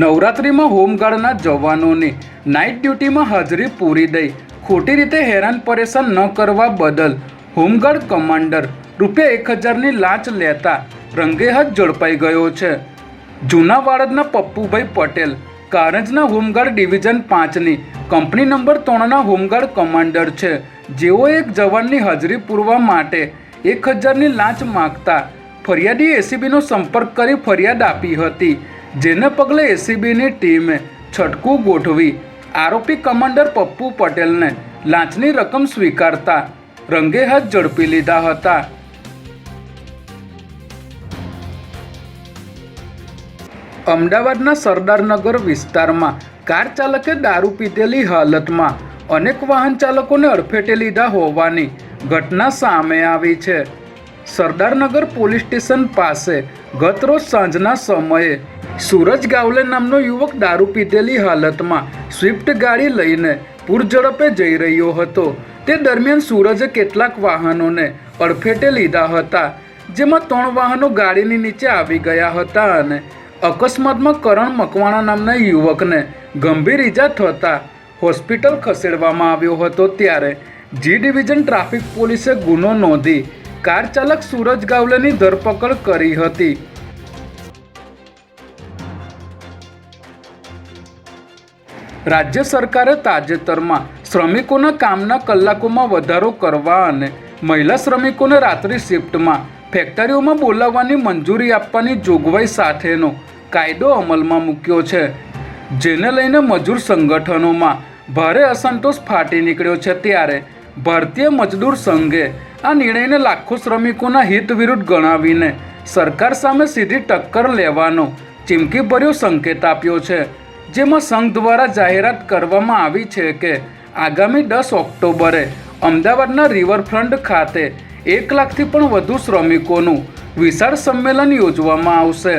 નવરાત્રિમાં હોમગાર્ડના જવાનોને નાઇટ ડ્યુટીમાં હાજરી પૂરી દઈ. ખોટી રીતે હેરાન પરેશાન ન કરવા બદલ હોમગાર્ડ કમાન્ડર રૂપિયા એક હજારની લાંચ લેતા રંગેહાથ ઝડપાઈ ગયો છે. જૂના વાડદના પપ્પુભાઈ પટેલ, કારંજના હોમગાર્ડ ડિવિઝન પાંચની કંપની નંબર ત્રણના હોમગાર્ડ કમાન્ડર છે. જેઓ એક જવાનની હાજરી પૂરવા માટે એક હજારની લાંચ માગતા ફરિયાદી એસીબીનો સંપર્ક કરી ફરિયાદ આપી હતી. જેને પગલે એસીબીની ટીમે છટકું ગોઠવી આરોપી કમાન્ડર પપ્પુ પટેલને લાંચની રકમ સ્વીકારતા રંગે હાથ ઝડપી લીધા હતા. અમદાવાદના સરદારનગર વિસ્તારમાં કાર ચાલકે દારૂ પીધેલી હાલતમાં અનેક વાહન ચાલકોને અડફેટે લીધા હોવાની ઘટના સામે આવી છે. સરદારનગર પોલીસ સ્ટેશન પાસે ગતરોજ સાંજના સમયે સૂરજ ગાવલે નામનો યુવક દારૂ પીધેલી હાલતમાં સ્વિફ્ટ ગાડી લઈને પૂરઝડપે જઈ રહ્યો હતો. તે દરમિયાન સૂરજે કેટલાક વાહનોને અડફેટે લીધા હતા, જેમાં ત્રણ વાહનો ગાડીની નીચે આવી ગયા હતા અને અકસ્માતમાં કરણ મકવાણા નામના યુવકને ગંભીર ઈજા થતાં હોસ્પિટલ ખસેડવામાં આવ્યો હતો. ત્યારે જી ડિવિઝન ટ્રાફિક પોલીસે ગુનો નોંધી કાર ચાલક સુરજ ગાવલેની ધરપકડ કરી હતી. રાજ્ય સરકારે તાજેતરમાં શ્રમિકોના કામના કલાકોમાં વધારો કરવા અને મહિલા શ્રમિકોને રાત્રિ શિફ્ટમાં ફેક્ટરીઓમાં બોલાવવાની મંજૂરી આપવાની જોગવાઈ સાથેનો કાયદો અમલમાં મૂક્યો છે. જેને લઈને મજૂર સંગઠનોમાં ભારે અસંતોષ ફાટી નીકળ્યો છે ત્યારે ભારતીય મજદૂર સંઘે આ નિર્ણયને લાખો શ્રમિકોના હિત વિરુદ્ધ ગણાવીને સરકાર સામે સીધી ટક્કર લેવાનો ચીમકીભર્યો સંકેત આપ્યો છે. જેમાં સંઘ દ્વારા જાહેરાત કરવામાં આવી છે કે આગામી દસ ઓક્ટોબરે અમદાવાદના રિવરફ્રન્ટ ખાતે એક લાખથી પણ વધુ શ્રમિકોનું વિશાળ સંમેલન યોજવામાં આવશે.